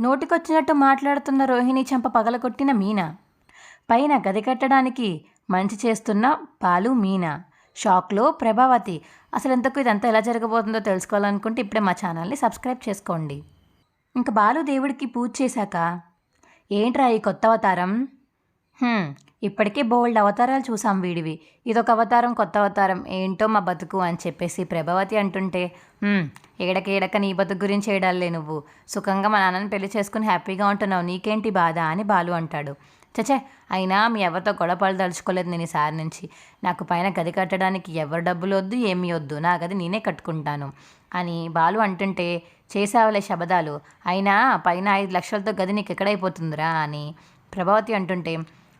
నోటికొచ్చినట్టు మాట్లాడుతున్న రోహిణి చెంప పగలగొట్టిన మీనా. పైన గది కట్టడానికి మంచి చేస్తున్న పాలు మీనా. షాక్లో ప్రభావతి అసలు ఎంతకు ఇదంతా ఎలా జరగబోతుందో తెలుసుకోవాలనుకుంటే ఇప్పుడే మా ఛానల్ని సబ్స్క్రైబ్ చేసుకోండి. ఇంకా బాలు దేవుడికి పూజ చేశాక? ఏంట్రా ఈ కొత్త అవతారం? ఇప్పటికే బోల్డ్ అవతారాలు చూసాం వీడివి. ఇదొక అవతారం కొత్త అవతారం. ఏంటో మా బతుకు అని చెప్పేసి ప్రభావతి అంటుంటే ఏడకేడక నీ బతుకు గురించి ఏడాలే నువ్వు. సుఖంగా మా నాన్నని పెళ్ళి చేసుకుని హ్యాపీగా ఉంటున్నావు. నీకేంటి బాధ అని బాలు అంటాడు. చచే అయినా మీ ఎవరితో గొడవలు తలుచుకోలేదు నేను ఈసారి నుంచి. నాకు పైన గది కట్టడానికి ఎవరు డబ్బులు వద్దు ఏమీ వద్దు. నా గది నేనే కట్టుకుంటాను అని బాలు అంటుంటే చేసావులే శబదాలు. అయినా పైన ఐదు లక్షలతో గది నీకు ఎక్కడైపోతుందిరా అని ప్రభావతి అంటుంటే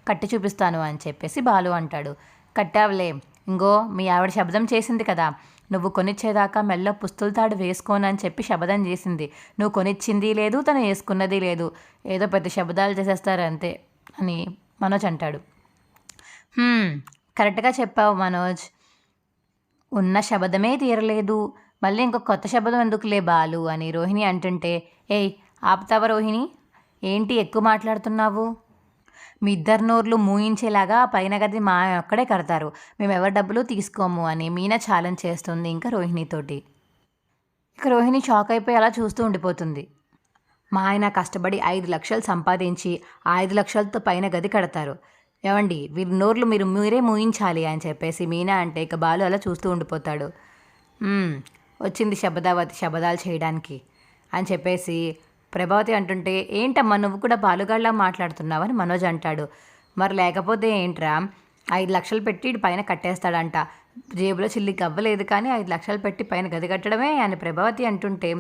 కట్టి చూపిస్తాను అని చెప్పేసి బాలు అంటాడు. కట్టావులే ఇంగో మీ ఆవిడ శబ్దం చేసింది కదా. నువ్వు కొనిచ్చేదాకా మెల్ల పుస్తుల తాడు వేసుకోనని చెప్పి శబదం చేసింది. నువ్వు కొనిచ్చింది లేదు తను వేసుకున్నది లేదు. ఏదో పెద్ద శబ్దాలు చేసేస్తారు అంతే అని మనోజ్ అంటాడు. కరెక్ట్గా చెప్పావు మనోజ్. ఉన్న శబదమే తీరలేదు. మళ్ళీ ఇంకో కొత్త శబదం ఎందుకులే బాలు అని రోహిణి అంటుంటే ఏయ్ ఆపుతావా రోహిణి? ఏంటి ఎక్కువ మాట్లాడుతున్నావు? మీ ఇద్దరు నోర్లు మూయించేలాగా పైన గది మా ఒక్కడే కడతారు. మేము ఎవరి డబ్బులు తీసుకోము అని మీనా ఛాలెంజ్ చేస్తుంది ఇంకా రోహిణితోటి ఇక రోహిణి షాక్ అయిపోయి అలా చూస్తూ ఉండిపోతుంది. మా ఆయన కష్టపడి ఐదు లక్షలు సంపాదించి ఐదు లక్షలతో పైన గది కడతారు. ఏమండి వీరి నోర్లు మీరు మీరే మూయించాలి అని చెప్పేసి మీనా అంటే ఇక బాలు అలా చూస్తూ ఉండిపోతాడు. వచ్చింది శబదావతి శబదాలు చేయడానికి అని చెప్పేసి ప్రభావతి అంటుంటే ఏంటమ్మా నువ్వు కూడా బాలుగాళ్ళ మాట్లాడుతున్నావని మనోజ్ అంటాడు. మరి లేకపోతే ఏంట్రా? ఐదు లక్షలు పెట్టి పైన కట్టేస్తాడంట. జేబులో చిల్లికి అవ్వలేదు కానీ ఐదు లక్షలు పెట్టి పైన గది కట్టడమే అని ప్రభావతి అంటుంటే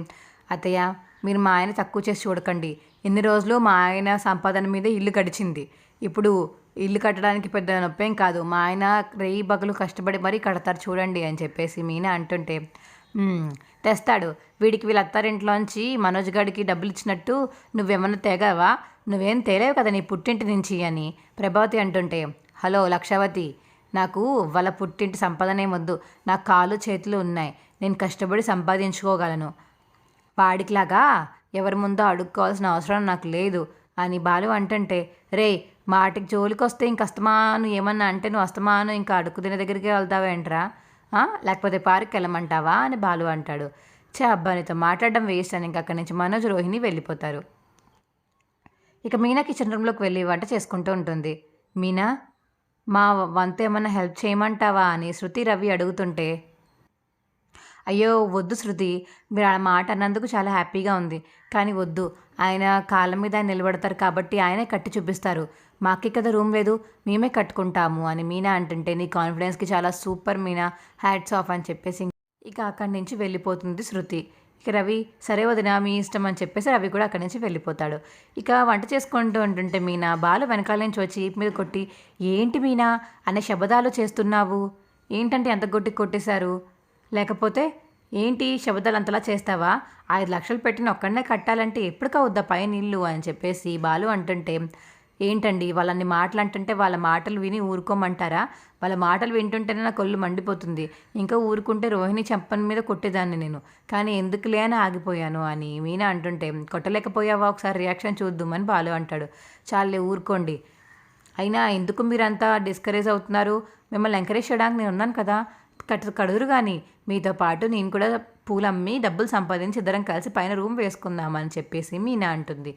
అత్తయ్య మీరు మా ఆయన తక్కువ చేసి చూడకండి. ఎన్ని రోజులు మా ఆయన సంపాదన మీద ఇల్లు గడిచింది. ఇప్పుడు ఇల్లు కట్టడానికి పెద్ద నొప్పేం కాదు. మా ఆయన రేయి బగలు కష్టపడి మరీ కడతారు చూడండి అని చెప్పేసి మీనా అంటుంటే తెస్తాడు. వీడికి వీళ్ళ అత్తారింట్లోంచి మనోజ్ గాడికి డబ్బులు ఇచ్చినట్టు నువ్వేమన్నా తేగావా? నువ్వేం తేలేవు కదా నీ పుట్టింటి నుంచి అని ప్రభావతి అంటుంటే. హలో లక్షావతి నాకు వాళ్ళ పుట్టింటి సంపాదనే వద్దు నాకు కాళ్ళు చేతులు ఉన్నాయి. నేను కష్టపడి సంపాదించుకోగలను. వాడికిలాగా ఎవరి ముందో అడుక్కోవాల్సిన అవసరం నాకు లేదు అని బాలు అంటుంటే. రే మాటికి జోలికి వస్తే ఇంక అస్తమాను ఏమన్నా అంటే నువ్వు అస్తమాను ఇంకా అడుక్కు తినే దగ్గరికి వెళ్తావేంట్రా? లేకపోతే పార్క్ వెళ్ళమంటావా? అని బాలు అంటాడు. చే అబ్బా నీతో మాట్లాడడం వేస్ట్ అని ఇంకా అక్కడి నుంచి మనోజ్ రోహిణి వెళ్ళిపోతారు. ఇక మీనా కిచెన్ రూమ్లోకి వెళ్ళి వంట చేసుకుంటూ ఉంటుంది. మీనా మా వంత ఏమన్నా హెల్ప్ చేయమంటావా? అని శృతి రవి అడుగుతుంటే అయ్యో వద్దు శృతి. మీరు ఆ మాట అన్నందుకు చాలా హ్యాపీగా ఉంది. కానీ వద్దు. ఆయన కాళ్ళ మీద నిలబడతారు కాబట్టి ఆయనే కట్టి చూపిస్తారు. మాకే కదా రూమ్ లేదు మేమే కట్టుకుంటాము అని మీనా అంటుంటే నీ కాన్ఫిడెన్స్కి చాలా సూపర్ మీనా హ్యాట్స్ ఆఫ్ అని చెప్పేసి ఇక అక్కడి నుంచి వెళ్ళిపోతుంది శృతి. ఇక రవి సరే వదినా మీ ఇష్టం అని చెప్పేసి రవి కూడా అక్కడి నుంచి వెళ్ళిపోతాడు. ఇక వంట చేసుకుంటూ ఉంటుంటే మీనా బాలు వెనకాల నుంచి వచ్చి మీద కొట్టి ఏంటి మీనా అనే శబదాలు చేస్తున్నావు? ఏంటంటే ఎంత గొట్టి కొట్టేశారు? లేకపోతే ఏంటి శబదాలు అంతలా చేస్తావా? ఐదు లక్షలు పెట్టిన ఒక్కడనే కట్టాలంటే ఎప్పుడు కవుద్దా పైన ఇల్లు? అని చెప్పేసి బాలు అంటుంటే ఏంటండి వాళ్ళని మాటలు అంటుంటే వాళ్ళ మాటలు విని ఊరుకోమంటారా? వాళ్ళ మాటలు వింటుంటేనే నా కొళ్ళు మండిపోతుంది. ఇంకా ఊరుకుంటే రోహిణి చెప్పని మీద కొట్టేదాన్ని నేను. కానీ ఎందుకులే అని ఆగిపోయాను అని మీనా అంటుంటే కొట్టలేకపోయావా? ఒకసారి రియాక్షన్ చూద్దామని బాలు అంటాడు. చాలే ఊరుకోండి. అయినా ఎందుకు మీరంతా డిస్కరేజ్ అవుతున్నారు? మిమ్మల్ని ఎంకరేజ్ చేయడానికి నేను ఉన్నాను కదా. కట్ కడుదురు కానీ మీతో పాటు నేను కూడా పూలు అమ్మి డబ్బులు సంపాదించి ఇద్దరం కలిసి పైన రూమ్ వేసుకుందామని చెప్పేసి మీనా అంటుంది.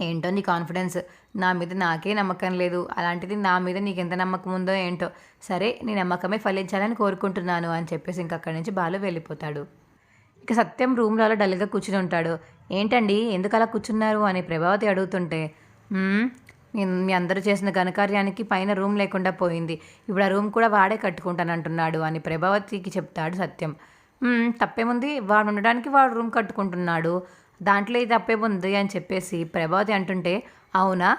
ఏంటో నీ కాన్ఫిడెన్స్ నా మీద నాకే నమ్మకం లేదు. అలాంటిది నా మీద నీకు ఎంత నమ్మకం ఉందో ఏంటో? సరే నీ నమ్మకమే ఫలించాలని కోరుకుంటున్నాను అని చెప్పేసి ఇంక అక్కడి నుంచి బాలు వెళ్ళిపోతాడు. ఇక సత్యం రూమ్లో అలా డల్గా కూర్చుని ఉంటాడు. ఏంటండి? ఎందుకు అలా కూర్చున్నారు? అని ప్రభావతి అడుగుతుంటే నేను మీ అందరూ చేసిన ఘనకార్యానికి పైన రూమ్ లేకుండా పోయింది. ఇప్పుడు ఆ రూమ్ కూడా వాడే కట్టుకుంటానంటున్నాడు అని ప్రభావతికి చెప్తాడు సత్యం. తప్పేముంది? వాడు ఉండడానికి వాడు రూమ్ కట్టుకుంటున్నాడు. దాంట్లో ఇది తప్పేముంది అని చెప్పేసి ప్రభావతి అంటుంటే అవునా?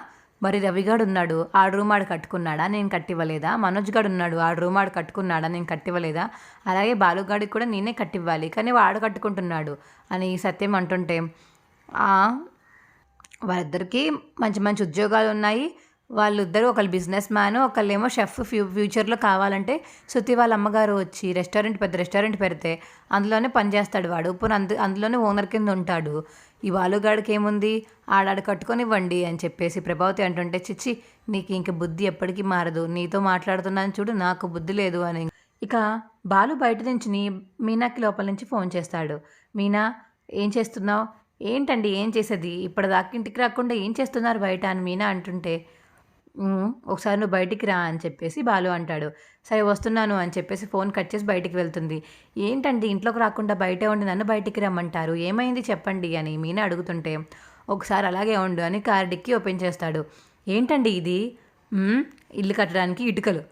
మరి రవిగాడు ఉన్నాడు ఆ రూమ్ ఆడు కట్టుకున్నాడా? నేను కట్టివ్వలేదా? మనోజ్ గాడు ఉన్నాడు ఆ రూమ్ ఆడు కట్టుకున్నాడా? నేను కట్టివ్వలేదా? అలాగే బాలుగాడికి కూడా నేనే కట్టివ్వాలి కానీ వాడు కట్టుకుంటున్నాడు అని సత్యం అంటుంటే వాళ్ళిద్దరికీ మంచి మంచి ఉద్యోగాలు ఉన్నాయి వాళ్ళిద్దరూ ఒకళ్ళు బిజినెస్ మ్యాన్ ఒకళ్ళేమో షెఫ్ ఫ్యూ ఫ్యూచర్లో కావాలంటే శృతి వాళ్ళ అమ్మగారు వచ్చి రెస్టారెంట్ పెద్ద రెస్టారెంట్ పెడితే అందులోనే పనిచేస్తాడు వాడు. పోనీ అందు అందులోనే ఓనర్ కింద ఉంటాడు. ఈ వాలుగాడికి ఏముంది? ఆడాడు కట్టుకొని ఇవ్వండి అని చెప్పేసి ప్రభావతి అంటుంటే చిచ్చి నీకు ఇంక బుద్ధి ఎప్పటికీ మారదు. నీతో మాట్లాడుతున్నాను చూడు నాకు బుద్ధి లేదు అని. ఇక బాలు బయట నుంచి మీనాకి లోపల నుంచి ఫోన్ చేస్తాడు. మీనా ఏం చేస్తున్నావు? ఏంటండి? ఏం చేసేది? ఇప్పటిదాకా ఇంటికి రాకుండా ఏం చేస్తున్నారు బయట? అని మీనా అంటుంటే ఒకసారి నువ్వు బయటికి రా అని చెప్పేసి బాలు అంటాడు. సరే వస్తున్నాను అని చెప్పేసి ఫోన్ కట్ చేసి బయటికి వెళ్తుంది. ఏంటండి ఇంట్లోకి రాకుండా బయటే ఉండి నన్ను బయటికి రమ్మంటారు? ఏమైంది చెప్పండి అని మీనే అడుగుతుంటే ఒకసారి అలాగే ఉండు అని కార్ డిక్కి ఓపెన్ చేస్తాడు. ఏంటండి ఇది? ఇల్లు కట్టడానికి ఇటుకలు.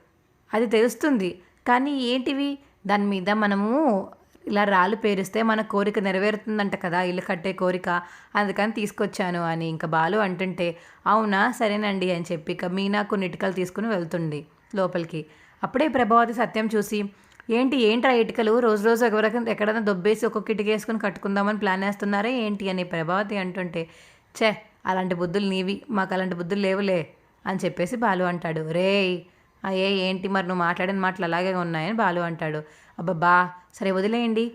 అది తెలుస్తుంది. కానీ ఏంటివి? దాని మీద మనము ఇలా రాళ్ళు పేరిస్తే మన కోరిక నెరవేరుతుందంట కదా ఇల్లు కట్టే కోరిక. అందుకని తీసుకొచ్చాను అని ఇంకా బాలు అంటుంటే అవునా సరేనండి అని చెప్పి ఇక మీనా కొన్ని ఇటుకలు తీసుకుని వెళ్తుంది లోపలికి. అప్పుడే ప్రభావతి సత్యం చూసి ఏంటి ఏంటి ఆ ఇటుకలు? రోజు రోజు ఎవరికి ఎక్కడైనా దొబ్బేసి ఒక్కొక్క ఇటుక వేసుకుని కట్టుకుందామని ప్లాన్ వేస్తున్నారా ఏంటి అని ప్రభావతి అంటుంటే ఛే అలాంటి బుద్ధులు నీవి మాకు అలాంటి బుద్ధులు లేవులే అని చెప్పేసి బాలు అంటాడు. రేయ్ అయ్యే ఏంటి మరి నువ్వు మాట్లాడిన మాటలు అలాగే ఉన్నాయని బాలు అంటాడు. అబ్బబ్బా సరే వదిలేయండి.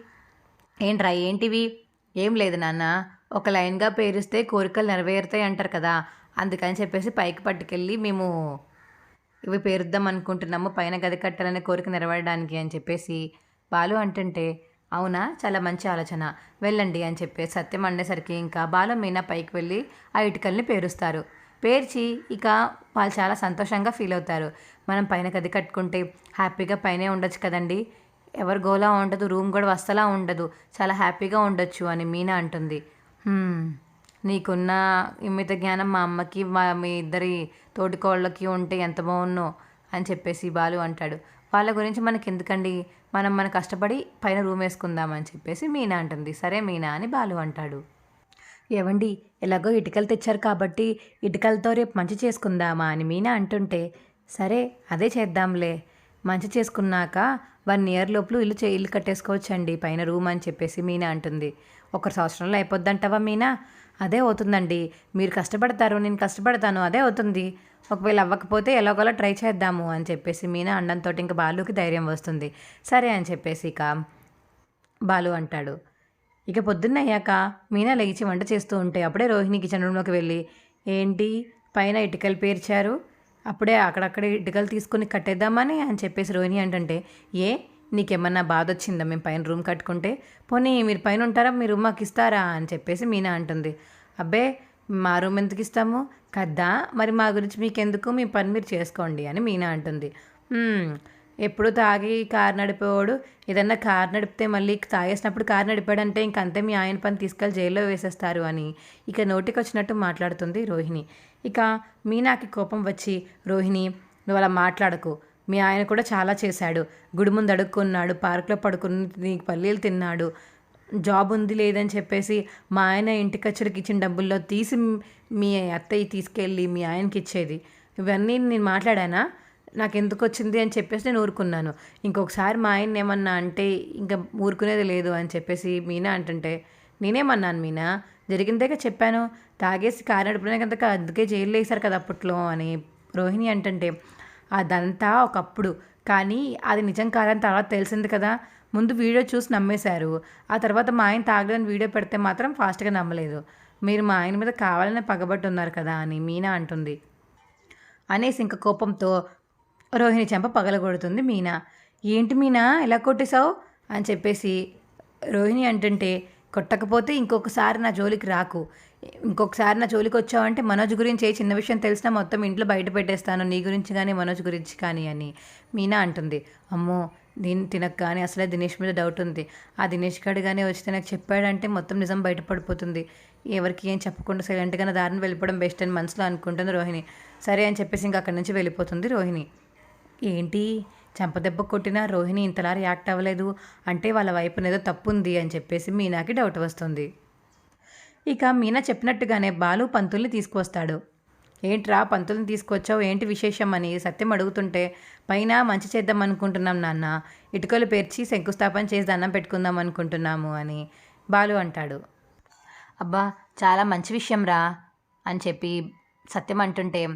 ఏంట్రా ఏంటివి? ఏం లేదు నాన్న. ఒక లైన్గా పేరిస్తే కోరికలు నెరవేరుతాయి అంటారు కదా. అందుకని చెప్పేసి పైకి పట్టుకెళ్ళి మేము ఇవి పేరుద్దాం అనుకుంటున్నాము పైన గది కట్టాలనే కోరిక నెరవేరడానికి అని చెప్పేసి. బాలు అంటుంటే అవునా? చాలా మంచి ఆలోచన. వెళ్ళండి అని చెప్పేసి సత్యం అండేసరికి ఇంకా బాలు మీనా పైకి వెళ్ళి ఆ ఇటుకల్ని పేరుస్తారు. పేర్చి ఇక వాళ్ళు చాలా సంతోషంగా ఫీల్ అవుతారు. మనం పైన గది కట్టుకుంటే హ్యాపీగా పైనే ఉండొచ్చు కదండి. ఎవరి గోలా ఉండదు రూమ్ కూడా వస్తలా ఉండదు. చాలా హ్యాపీగా ఉండొచ్చు అని మీనా అంటుంది. నీకున్న ఇమిత జ్ఞానం మా అమ్మకి మా మీ ఇద్దరి తోటికోళ్ళకి ఉంటే ఎంత బాగున్నో అని చెప్పేసి బాలు అంటాడు. వాళ్ళ గురించి మనకి ఎందుకండి మనం మన కష్టపడి పైన రూమ్ వేసుకుందామని చెప్పేసి మీనా అంటుంది. సరే మీనా అని బాలు అంటాడు. ఏవండి ఎలాగో ఇటుకలు తెచ్చారు కాబట్టి ఇటుకలతో రేపు మంచి చేసుకుందామా అని మీనా అంటుంటే సరే అదే చేద్దాంలే. మంచి చేసుకున్నాక వన్ ఇయర్ లోపల ఇల్లు చే ఇల్లు కట్టేసుకోవచ్చండి. పైన రూమ్ అని చెప్పేసి మీనా అంటుంది. ఒక సంవత్సరంలో అయిపోద్దంటావా మీనా? అదే అవుతుందండి. మీరు కష్టపడతారు నేను కష్టపడతాను అదే అవుతుంది. ఒకవేళ అవ్వకపోతే ఎలాగోలా ట్రై చేద్దాము అని చెప్పేసి మీనా అండంతో ఇంకా బాలుకి ధైర్యం వస్తుంది. సరే అని చెప్పేసి ఇక బాలు అంటాడు. ఇక పొద్దున్నయ్యాక మీనా లేచి వంట చేస్తూ ఉంటే అప్పుడే రోహిణి కిచెన్ రూమ్లోకి వెళ్ళి ఏంటి? పైన ఇటుకలు పేర్చారు. అప్పుడే అక్కడక్కడ ఇటుకలు తీసుకుని కట్టేద్దామని అని చెప్పేసి రోహిణి అంటే ఏ నీకేమన్నా బాధ వచ్చిందా మేము పైన రూమ్ కట్టుకుంటే? పోనీ మీరు పైన ఉంటారా? మీ రూమ్ మాకు ఇస్తారా? అని చెప్పేసి మీనా అంటుంది. అబ్బే మా రూమ్ ఎందుకు ఇస్తాము? కదా మరి మా గురించి మీకెందుకు? మీ పని మీరు చేసుకోండి అని మీనా అంటుంది. ఎప్పుడు తాగి కారు నడిపేవాడు? ఏదన్నా కారు నడిపితే మళ్ళీ తాగేసినప్పుడు కారు నడిపాడంటే ఇంక అంతే మీ ఆయన పని తీసుకెళ్ళి జైల్లో వేసేస్తారు అని. ఇక నోటికి వచ్చినట్టు మాట్లాడుతుంది రోహిణి. ఇక మీనాకి కోపం వచ్చి రోహిణి నువ్వు అలా మాట్లాడకు. మీ ఆయన కూడా చాలా చేశాడు. గుడి ముందు అడుక్కున్నాడు పార్క్లో పడుకుని నీకు పల్లీలు తిన్నాడు. జాబ్ ఉంది లేదని చెప్పేసి మా ఆయన ఇంటికి వచ్చరికి ఇచ్చిన డబ్బుల్లో తీసి మీ అత్తయ్య తీసుకెళ్ళి మీ ఆయనకి ఇచ్చేది. ఇవన్నీ నేను మాట్లాడానా? నాకు ఎందుకు వచ్చింది అని చెప్పేసి నేను ఊరుకున్నాను. ఇంకొకసారి మా ఆయన ఏమన్నా అంటే ఇంకా ఊరుకునేది లేదు అని చెప్పేసి మీనా అంటుంటే నేనేమన్నాను మీనా? జరిగిందేగా చెప్పాను. తాగేసి కారు నడిపినా కనుక అందుకే జైలు వేశారు కదా అప్పట్లో అని రోహిణి అంటుంటే అదంతా ఒకప్పుడు. కానీ అది నిజం కాదని తర్వాత తెలిసింది కదా. ముందు వీడియో చూసి నమ్మేశారు. ఆ తర్వాత మా ఆయన తాగలేని వీడియో పెడితే మాత్రం ఫాస్ట్గా నమ్మలేదు. మీరు మా ఆయన మీద కావాలనే పగబట్టి ఉన్నారు కదా అని మీనా అంటుంది. అనేసి ఇంక కోపంతో రోహిణి చెంప పగలగొడుతుంది. మీనా ఏంటి మీనా ఎలా కొట్టేశావు? అని చెప్పేసి రోహిణి అంటుంటే కొట్టకపోతే ఇంకొకసారి నా జోలికి రాకు. ఇంకొకసారి నా జోలికి వచ్చావంటే మనోజ్ గురించి ఏ చిన్న విషయం తెలిసినా మొత్తం ఇంట్లో బయట పెట్టేస్తాను. నీ గురించి కానీ మనోజ్ గురించి కానీ అని మీనా అంటుంది. అమ్మో దీన్ని తినక కానీ అసలే దినేష్ మీద డౌట్ ఉంది. ఆ దినేష్ గారు కానీ వచ్చి నాకు చెప్పాడంటే మొత్తం నిజం బయటపడిపోతుంది. ఎవరికి ఏం చెప్పకుండా సైలెంట్గా నా దారిని వెళ్ళిపోవడం బెస్ట్ అని మనసులో అనుకుంటుంది రోహిణి. సరే అని చెప్పేసి ఇంకా అక్కడి నుంచి వెళ్ళిపోతుంది రోహిణి. ఏంటి? చెంపదెబ్బ కొట్టిన రోహిణి ఇంతలా రియాక్ట్ అవ్వలేదు. అంటే వాళ్ళ వైపున ఏదో తప్పు ఉంది అని చెప్పేసి మీనాకి డౌట్ వస్తుంది. ఇక మీనా చెప్పినట్టుగానే బాలు పంతుల్ని తీసుకువస్తాడు. ఏంట్రా పంతుల్ని తీసుకొచ్చావు? ఏంటి విశేషం అని సత్యం అడుగుతుంటే పైన మంచి చేద్దాం అనుకుంటున్నాం నాన్న. ఇటుకలు పేర్చి శంకుస్థాపన చేసి దండం పెట్టుకుందాం అనుకుంటున్నాము అని బాలు అంటాడు. అబ్బా చాలా మంచి విషయం రా అని చెప్పి సత్యం అంటుంటే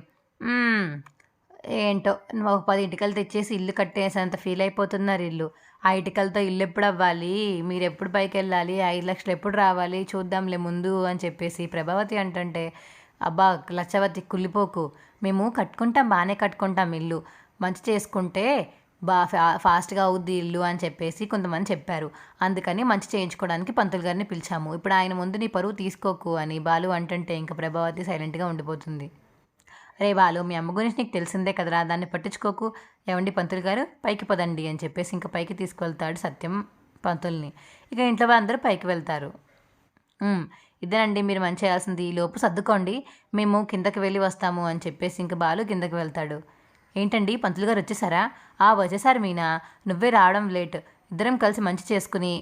ఏంటో ఒక పది ఇటుకలు తెచ్చేసి ఇల్లు కట్టేసేంత ఫీల్ అయిపోతున్నారు ఇల్లు. ఆ ఇటుకలతో ఇల్లు ఎప్పుడు అవ్వాలి? మీరు ఎప్పుడు పైకి వెళ్ళాలి? ఐదు లక్షలు ఎప్పుడు రావాలి? చూద్దాంలే ముందు అని చెప్పేసి ప్రభావతి అంటుంటే అబ్బా లచ్చవతి కుళ్ళిపోకు. మేము కట్టుకుంటాం బాగానే కట్టుకుంటాం ఇల్లు. మంచి చేసుకుంటే బా ఫా ఫాస్ట్గా అవుద్ది ఇల్లు అని చెప్పేసి కొంతమంది చెప్పారు. అందుకని మంచి చేయించుకోవడానికి పంతులు గారిని పిలిచాము. ఇప్పుడు ఆయన ముందు నీ పరువు తీసుకోకు అని బాలు అంటుంటే ఇంకా ప్రభావతి సైలెంట్గా ఉండిపోతుంది. రే బాలు మీ అమ్మ గురించి నీకు తెలిసిందే కదరా దాన్ని పట్టించుకోకు. ఏమండి పంతులు గారు? పైకి పదండి అని చెప్పేసి ఇంకా పైకి తీసుకువెళ్తాడు సత్యం పంతుల్ని. ఇక ఇంట్లో వాళ్ళందరూ పైకి వెళ్తారు. ఇదేనండి మీరు మంచి చేయాల్సింది. ఈ లోపు సర్దుకోండి. మేము కిందకి వెళ్ళి వస్తాము అని చెప్పేసి ఇంకా బాలు కిందకి వెళ్తాడు. ఏంటండి పంతులు గారు వచ్చేసారా? ఆ వచ్చేసారు మీనా. నువ్వే రావడం లేట్. ఇద్దరం కలిసి మంచి చేసుకుని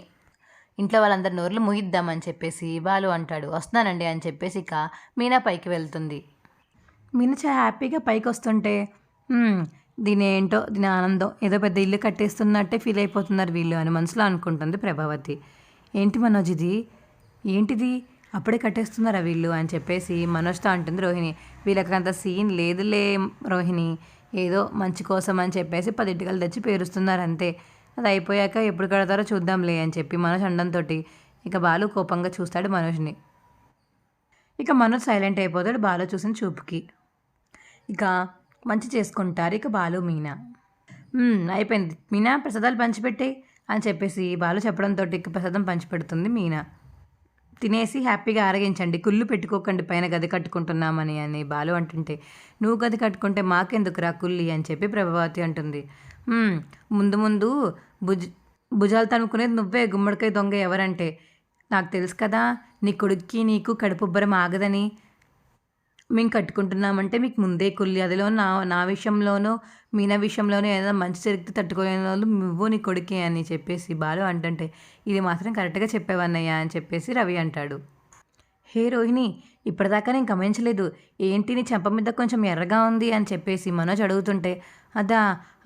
ఇంట్లో వాళ్ళందరి నోర్లు ముగిద్దామని చెప్పేసి బాలు అంటాడు. వస్తున్నానండి అని చెప్పేసి ఇక మీనా పైకి వెళ్తుంది. మినచ హ్యాపీగా పైకి వస్తుంటే దీని ఏంటో దీని ఆనందం ఏదో పెద్ద ఇల్లు కట్టేస్తున్నట్టే ఫీల్ అయిపోతున్నారు వీళ్ళు అని మనసులో అనుకుంటుంది ప్రభావతి. ఏంటి మనోజ్ ఇది? ఏంటిది? అప్పుడే కట్టేస్తున్నారా వీళ్ళు? అని చెప్పేసి మనోజ్తో అంటుంది రోహిణి. వీళ్ళకి అంత సీన్ లేదులే రోహిణి. ఏదో మంచి కోసం అని చెప్పేసి పదింటికలు తెచ్చి పేరుస్తున్నారు అంతే అది అయిపోయాక ఎప్పుడు కడతారో చూద్దాంలే అని చెప్పి మనోజ్ అండంతో ఇక బాలు కోపంగా చూస్తాడు మనోజ్ని. ఇక మనోజ్ సైలెంట్ అయిపోతాడు బాలు చూసిన చూపుకి. ఇక మంచి చేసుకుంటారు ఇక బాలు మీనా. అయిపోయింది. మీనా ప్రసాదాలు పంచిపెట్టే అని చెప్పేసి బాలు చెప్పడంతో ఇక ప్రసాదం పంచిపెడుతుంది మీనా. తినేసి హ్యాపీగా ఆరగించండి. కుళ్ళు పెట్టుకోకండి పైన గది కట్టుకుంటున్నామని అని బాలు అంటుంటే నువ్వు గది కట్టుకుంటే మాకెందుకురా కుళ్ళి? అని చెప్పి ప్రభావతి అంటుంది. ముందు ముందు భుజ భుజాలు తనుకునేది నువ్వే గుమ్మడికాయ దొంగ ఎవరంటే నాకు తెలుసు కదా నీ కొడుక్కి నీకు కడుపుబ్బరం ఆగదని మేము కట్టుకుంటున్నామంటే మీకు ముందే కుల్లి అదిలో నా నా విషయంలోనూ మీనా విషయంలోనూ ఏదైనా మంచి జరిగితే తట్టుకోలేని వాళ్ళు నువ్వు నీ కొడుకే అని చెప్పేసి బాలు అంటుంటే ఇది మాత్రం కరెక్ట్గా చెప్పేవన్నయ్యా అని చెప్పేసి రవి అంటాడు. హే రోహిణి ఇప్పటిదాకా నేను గమనించలేదు. ఏంటి నీ చెంప మీద కొంచెం ఎర్రగా ఉంది అని చెప్పేసి మనోజ్ అడుగుతుంటే అదా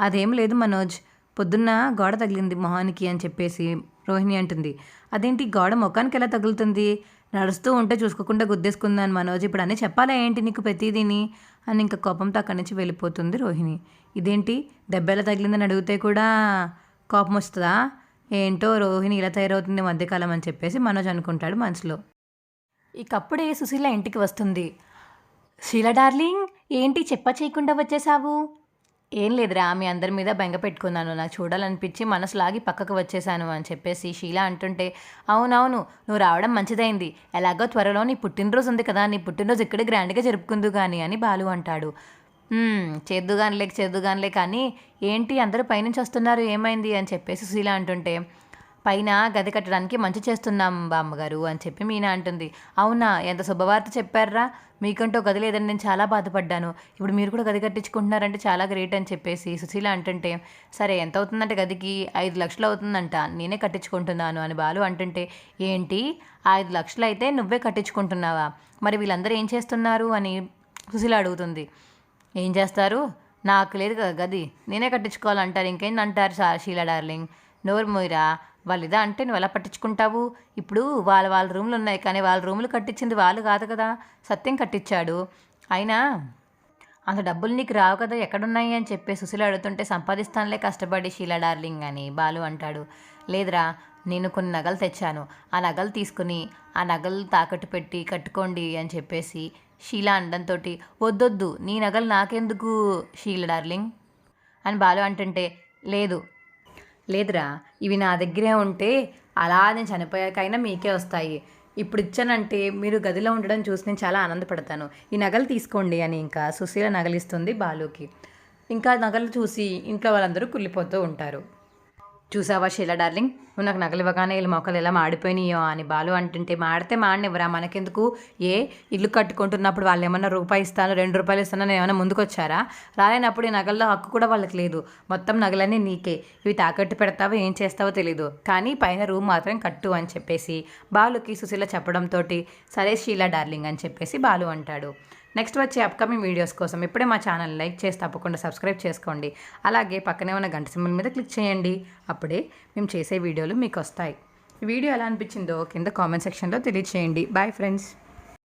అదేం లేదు మనోజ్. పొద్దున్న గోడ తగిలింది మొహానికి అని చెప్పేసి రోహిణి అంటుంది. అదేంటి గోడ ముఖానికి ఎలా తగులుతుంది? నడుస్తూ ఉంటే చూసుకోకుండా గుద్దేసుకుందాను మనోజ్. ఇప్పుడు అని చెప్పాలా ఏంటి నీకు ప్రతిదీని? అని ఇంకా కోపంతో అక్కడి నుంచి వెళ్ళిపోతుంది రోహిణి. ఇదేంటి? దెబ్బెలా తగిలిందని అడిగితే కూడా కోపం వస్తుందా? ఏంటో రోహిణి ఇలా తయారవుతుంది మధ్యకాలం అని చెప్పేసి మనోజ్ అనుకుంటాడు మనసులో. ఇకప్పుడే సుశీల ఇంటికి వస్తుంది. శీల డార్లింగ్ ఏంటి చెప్ప చేయకుండా వచ్చేసావు? ఏం లేదురా మీ అందరి మీద బెంగ పెట్టుకున్నాను. నాకు చూడాలనిపించి మనసు లాగి పక్కకు వచ్చేసాను అని చెప్పేసి షీలా అంటుంటే అవునవును నువ్వు రావడం మంచిదైంది. ఎలాగో త్వరలో నీ పుట్టినరోజు ఉంది కదా నీ పుట్టినరోజు ఇక్కడే గ్రాండ్గా జరుపుకుందు కానీ అని బాలు అంటాడు. చేద్దుగానిలే చేద్దుగానిలే కానీ ఏంటి అందరూ పైనుంచి వస్తున్నారు ఏమైంది? అని చెప్పేసి సుశీల అంటుంటే పైన గది కట్టడానికి మంచి చేస్తున్నాం బామ్మగారు అని చెప్పి మీనా అంటుంది. అవునా ఎంత శుభవార్త చెప్పారా మీకంటూ గది లేదని నేను చాలా బాధపడ్డాను. ఇప్పుడు మీరు కూడా గది కట్టించుకుంటున్నారంటే చాలా గ్రేట్ అని చెప్పేసి సుశీల అంటుంటే సరే ఎంత అవుతుందంటే గదికి? ఐదు లక్షలు అవుతుందంట. నేనే కట్టించుకుంటున్నాను అని బాలు అంటుంటే ఏంటి? ఐదు లక్షలు అయితే నువ్వే కట్టించుకుంటున్నావా? మరి వీళ్ళందరూ ఏం చేస్తున్నారు అని సుశీల అడుగుతుంది. ఏం చేస్తారు? నాకు లేదు కదా గది. నేనే కట్టించుకోవాలంటారు. ఇంకేంటి అంటారు షీలా డార్లింగ్? నోరు మోయిరా? వాళ్ళు ఇదా అంటే నువ్వు ఎలా పట్టించుకుంటావు? ఇప్పుడు వాళ్ళ వాళ్ళ రూములు ఉన్నాయి కానీ వాళ్ళ రూములు కట్టించింది వాళ్ళు కాదు కదా. సత్యం కట్టించాడు. అయినా అంత డబ్బులు నీకు రావు కదా ఎక్కడున్నాయి అని చెప్పి సుశీల అడుగుతుంటే సంపాదిస్తానులే కష్టపడి షీలా డార్లింగ్ అని బాలు అంటాడు. లేదురా నేను కొన్ని నగలు తెచ్చాను. ఆ నగలు తీసుకుని ఆ నగలు తాకట్టు పెట్టి కట్టుకోండి అని చెప్పేసి షీలా అనడంతో వద్దొద్దు నీ నగలు నాకెందుకు షీల డార్లింగ్? అని బాలు అంటుంటే లేదు లేదురా ఇవి నా దగ్గరే ఉంటే అలా నేను చనిపోయాకైనా మీకే వస్తాయి. ఇప్పుడు ఇచ్చానంటే మీరు గదిలో ఉండడం చూసి నేను చాలా ఆనందపడతాను. ఈ నగలు తీసుకోండి అని ఇంకా సుశీల నగలిస్తుంది బాలుకి. ఇంకా నగలు చూసి ఇంట్లో వాళ్ళందరూ కుళ్ళిపోతూ ఉంటారు. చూసావా షీలా డార్లింగ్? నువ్వు నాకు నగలు ఇవ్వగానే వీళ్ళ మొక్కలు ఎలా మాడిపోయినాయో అని బాలు అంటుంటే మాడితే మాడినివ్వరా? మనకెందుకు? ఏ? ఇల్లు కట్టుకుంటున్నప్పుడు వాళ్ళు ఏమన్నా రూపాయి ఇస్తాను రెండు రూపాయలు ఇస్తానని ఏమైనా ముందుకు వచ్చారా రాలేనప్పుడు ఈ నగల్లో హక్కు కూడా వాళ్ళకి లేదు. మొత్తం నగలన్నీ నీకే. ఇవి తాకట్టు పెడతావో ఏం చేస్తావో తెలీదు. కానీ పైన రూమ్ మాత్రం కట్టు అని చెప్పేసి బాలుకి సుశీల చెప్పడంతో సరే షీలా డార్లింగ్ అని చెప్పేసి బాలు అంటాడు. నెక్స్ట్ వచ్చే అప్కమింగ్ వీడియోస్ కోసం ఇప్పుడే మా ఛానల్ లైక్ చేసి తప్పకుండా సబ్స్క్రైబ్ చేసుకోండి. అలాగే పక్కనే ఉన్న గంట సింబల్ మీద క్లిక్ చేయండి. అప్పుడే మేము చేసే వీడియోలు మీకు వస్తాయి. వీడియో ఎలా అనిపించిందో కింద కామెంట్ సెక్షన్లో తెలియచేయండి. Bye friends